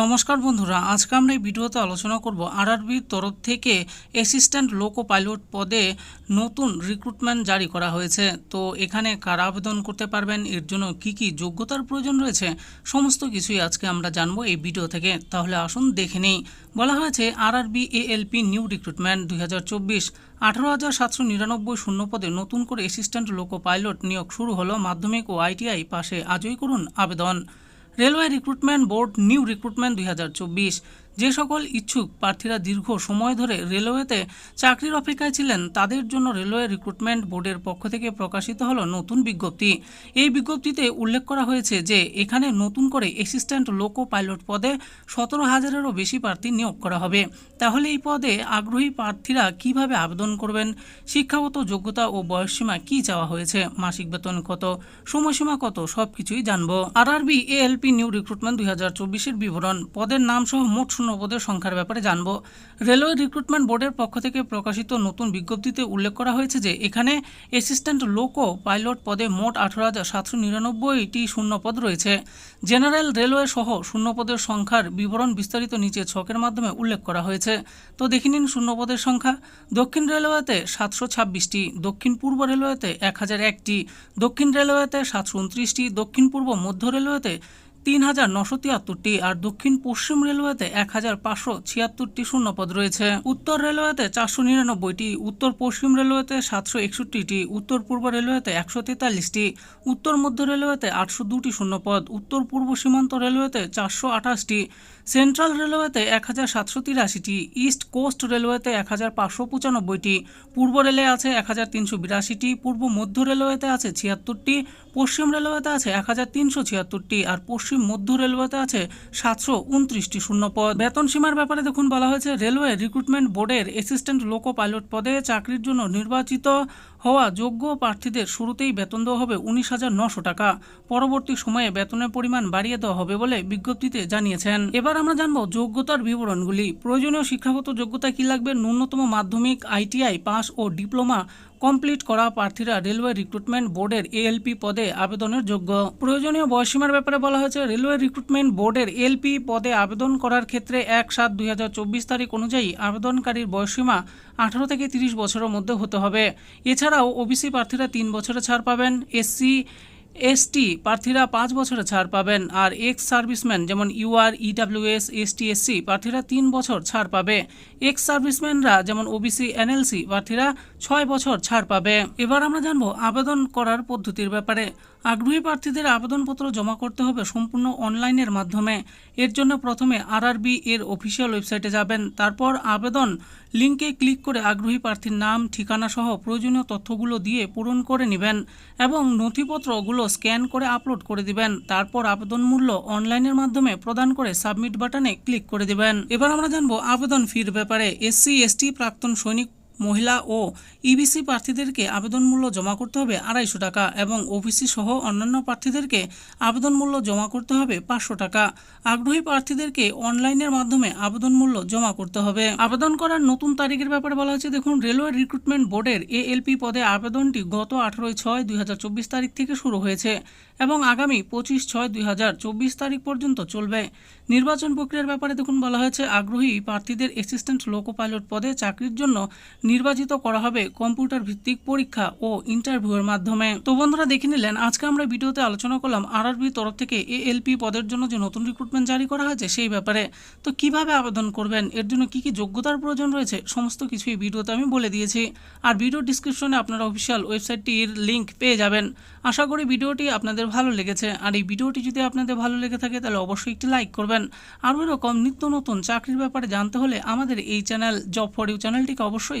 নমস্কার বন্ধুরা, আজকে আমরা এই ভিডিওতে আলোচনা করব আরআরবির তরফ থেকে অ্যাসিস্ট্যান্ট লোকো পাইলট পদে নতুন রিক্রুটমেন্ট জারি করা হয়েছে। তো এখানে কারা আবেদন করতে পারবেন, এর জন্য কি কি যোগ্যতার প্রয়োজন রয়েছে, সমস্ত কিছুই আজকে আমরা জানব এই ভিডিও থেকে। তাহলে আসুন দেখে নেই। বলা হয়েছে, আরআরবি এএলপি নিউ রিক্রুটমেন্ট দুই হাজার চব্বিশ, আঠারো হাজার সাতশো নিরানব্বই শূন্য পদে নতুন করে অ্যাসিস্ট্যান্ট লোকো পাইলট নিয়োগ শুরু হলো। মাধ্যমিক ও আইটিআই পাশে আজই করুন আবেদন। Railway recruitment board new recruitment দুই যে সকল ইচ্ছুক প্রার্থীরা দীর্ঘ সময় ধরে রেলওয়েতে চাকরির অপেক্ষায় ছিলেন, তাদের জন্য রেলওয়ে রিক্রুটমেন্ট বোর্ডের পক্ষ থেকে প্রকাশিত হলো নতুন বিজ্ঞপ্তি। এই বিজ্ঞপ্তিতে উল্লেখ করা হয়েছে যে, এখানে নতুন করে অ্যাসিস্ট্যান্ট লোকো পাইলট পদে সতেরো হাজারেরও বেশি প্রার্থী নিয়োগ করা হবে। তাহলে এই পদে আগ্রহী প্রার্থীরা কীভাবে আবেদন করবেন? শিক্ষাগত যোগ্যতা ও বয়সসীমা কি চাওয়া হয়েছে? মাসিক বেতন কত? সময়সীমা কত? সব কিছুই জানব। আরআরবি এএলপি নিউ রিক্রুটমেন্ট দুই হাজার চব্বিশের বিবরণ। পদের নাম সহ মোট শূন্য পদের সংখ্যার ব্যাপারে জানব। রেলওয়ে রিক্রুটমেন্ট বোর্ডের পক্ষ থেকে প্রকাশিত নতুন বিজ্ঞপ্তিতে উল্লেখ করা হয়েছে যে, এখানে অ্যাসিস্ট্যান্ট লোকো পাইলট পদে মোট আঠারো হাজার সাতশো নিরানব্বইটি শূন্য পদ রয়েছে। জেনারেল রেলওয়ে সহ শূন্য পদের সংখ্যার বিবরণ বিস্তারিত নিচে ছকের মাধ্যমে উল্লেখ করা হয়েছে। তো দেখে নিন শূন্য পদের সংখ্যা। দক্ষিণ রেলওয়েতে সাতশো ছাব্বিশটি, দক্ষিণ পূর্ব রেলওয়েতে এক হাজার একটি, দক্ষিণ রেলওয়েতে সাতশো উনত্রিশটি, দক্ষিণ পূর্ব মধ্য রেলওয়েতে তিন হাজার নশো তিয়াত্তরটি আর দক্ষিণ পশ্চিম রেলওয়েতে এক হাজার পাঁচশো ছিয়াত্তরটি শূন্যপদ রয়েছে। উত্তর রেলওয়েতে চারশো নিরানব্বইটি, উত্তর পশ্চিম রেলওয়েতে সাতশো একষট্টিটি, উত্তর পূর্ব রেলওয়েতে একশো তেতাল্লিশটি, উত্তর মধ্য রেলওয়েতে আটশো দুটি শূন্যপদ, উত্তর পূর্ব সীমান্ত রেলওয়েতে চারশো আঠাশটি, সেন্ট্রাল রেলওয়েতে এক হাজার সাতশো তিরাশিটি, ইস্ট কোস্ট রেলওয়েতে এক হাজার পাঁচশো পঁচানব্বইটি, পূর্ব রেলে আছে এক হাজার তিনশো বিরাশিটি, পূর্ব মধ্য রেলওয়েতে আছে ছিয়াত্তরটি, পশ্চিম রেলওয়েতে আছে এক হাজার তিনশো ছিয়াত্তরটি আর পশ্চিম মধ্য রেলওয়েতে আছে সাতশো উনত্রিশটি শূন্যপদ। বেতন সীমার ব্যাপারে দেখুন বলা হয়েছে, রেলওয়ে রিক্রুটমেন্ট বোর্ডের অ্যাসিস্ট্যান্ট লোকো পাইলট পদে চাকরির জন্য নির্বাচিত হওয়া যোগ্য প্রার্থীদের শুরুতেই বেতন দেওয়া হবে উনিশ হাজার নশো টাকা। পরবর্তী সময়ে বেতনের পরিমাণ বাড়িয়ে দেওয়া হবে বলে বিজ্ঞপ্তিতে জানিয়েছেন। এবার আমরা জানব যোগ্যতার বিবরণগুলি। প্রয়োজনীয় শিক্ষাগত যোগ্যতা কি লাগবে? ন্যূনতম মাধ্যমিক, আইটিআই পাস ও ডিপ্লোমা কমপ্লিট করা প্রার্থীরা রেলওয়ে রিক্রুটমেন্ট বোর্ডের এএলপি পদে আবেদনের যোগ্য। প্রয়োজনীয় বয়সীমার ব্যাপারে বলা হয়েছে, রেলওয়ে রিক্রুটমেন্ট বোর্ডের এলপি পদে আবেদন করার ক্ষেত্রে এক সাত দুই তারিখ অনুযায়ী আবেদনকারীর বয়সীমা আঠারো থেকে তিরিশ বছরের মধ্যে হতে হবে। এছাড়াও ওবিসি প্রার্থীরা তিন বছরে ছাড় পাবেন এসসি এসটি প্রার্থীরা পাঁচ বছরে ছাড় পাবেন, আর এক্স সার্ভিসম্যান যেমন ইউআর ইডাব্লিউএস এসটি এসসি প্রার্থীরা তিন বছর ছাড় পাবে। এক্স সার্ভিসম্যানরা যেমন ওবিসি এনএলসি প্রার্থীরা ছয় বছর ছাড় পাবে। এবার আমরা জানব আবেদন করার পদ্ধতির ব্যাপারে। আগ্রহী প্রার্থীদের আবেদনপত্র জমা করতে হবে সম্পূর্ণ অনলাইনের মাধ্যমে। এর জন্য প্রথমে আরআরবি এর অফিসিয়াল ওয়েবসাইটে যাবেন, তারপর আবেদন লিঙ্কে ক্লিক করে আগ্রহী প্রার্থীর নাম, ঠিকানা সহ প্রয়োজনীয় তথ্যগুলো দিয়ে পূরণ করে নেবেন এবং নথিপত্রগুলো স্ক্যান করে আপলোড করে দিবেন। তারপর আবেদন মূল্য অনলাইনের মাধ্যমে প্রদান করে সাবমিট বাটনে ক্লিক করে দিবেন। এবার আমরা জানব আবেদন ফির ব্যাপারে। এসসি, এসটি, প্রাক্তন সৈনিক মহিলা ও ইবিসি প্রার্থীদেরকে আবেদন মূল্য জমা করতে হবে আড়াইশো টাকা এবং ওবিসি সহ অন্যান্য প্রার্থীদেরকে আবেদন মূল্য জমা করতে হবে পাঁচশো টাকা। আগ্রহী প্রার্থীদেরকে অনলাইনের মাধ্যমে আবেদন মূল্য জমা করতে হবে। আবেদন করার নতুন তারিখের ব্যাপারে বলা হয়েছে, দেখুন, রেলওয়ে রিক্রুটমেন্ট বোর্ডের এএলপি পদে আবেদনটি গত আঠারোই ছয় দুই তারিখ থেকে শুরু হয়েছে এবং আগামী পঁচিশ ছয় দুই তারিখ পর্যন্ত চলবে। নির্বাচন প্রক্রিয়ার ব্যাপারে, দেখুন, বলা হয়েছে, আগ্রহী প্রার্থীদের অ্যাসিস্ট্যান্ট লোকো পাইলট পদে চাকরির জন্য নির্বাচিত করা হবে কম্পিউটার ভিত্তিক পরীক্ষা ও ইন্টারভিউয়ের মাধ্যমে। তো বন্ধুরা দেখে নিলেন, আজকে আমরা ভিডিওতে আলোচনা করলাম আরআরবি তরফ থেকে এএলপি পদের জন্য যে নতুন রিক্রুটমেন্ট জারি করা হয়েছে সেই ব্যাপারে। তো কীভাবে আবেদন করবেন, এর জন্য কি কি যোগ্যতার প্রয়োজন রয়েছে, সমস্ত কিছুই ভিডিওতে আমি বলে দিয়েছি। আর ভিডিও ডিসক্রিপশনে আপনারা অফিসিয়াল ওয়েবসাইটটির লিঙ্ক পেয়ে যাবেন। আশা করি ভিডিওটি আপনাদের ভালো লেগেছে। আর এই ভিডিওটি যদি আপনাদের ভালো লেগে থাকে, তাহলে অবশ্যই একটি লাইক করবেন। আরও এরকম নিত্য নতুন চাকরির ব্যাপারে জানতে হলে আমাদের এই চ্যানেল জব ফর ইউ চ্যানেলটিকে অবশ্যই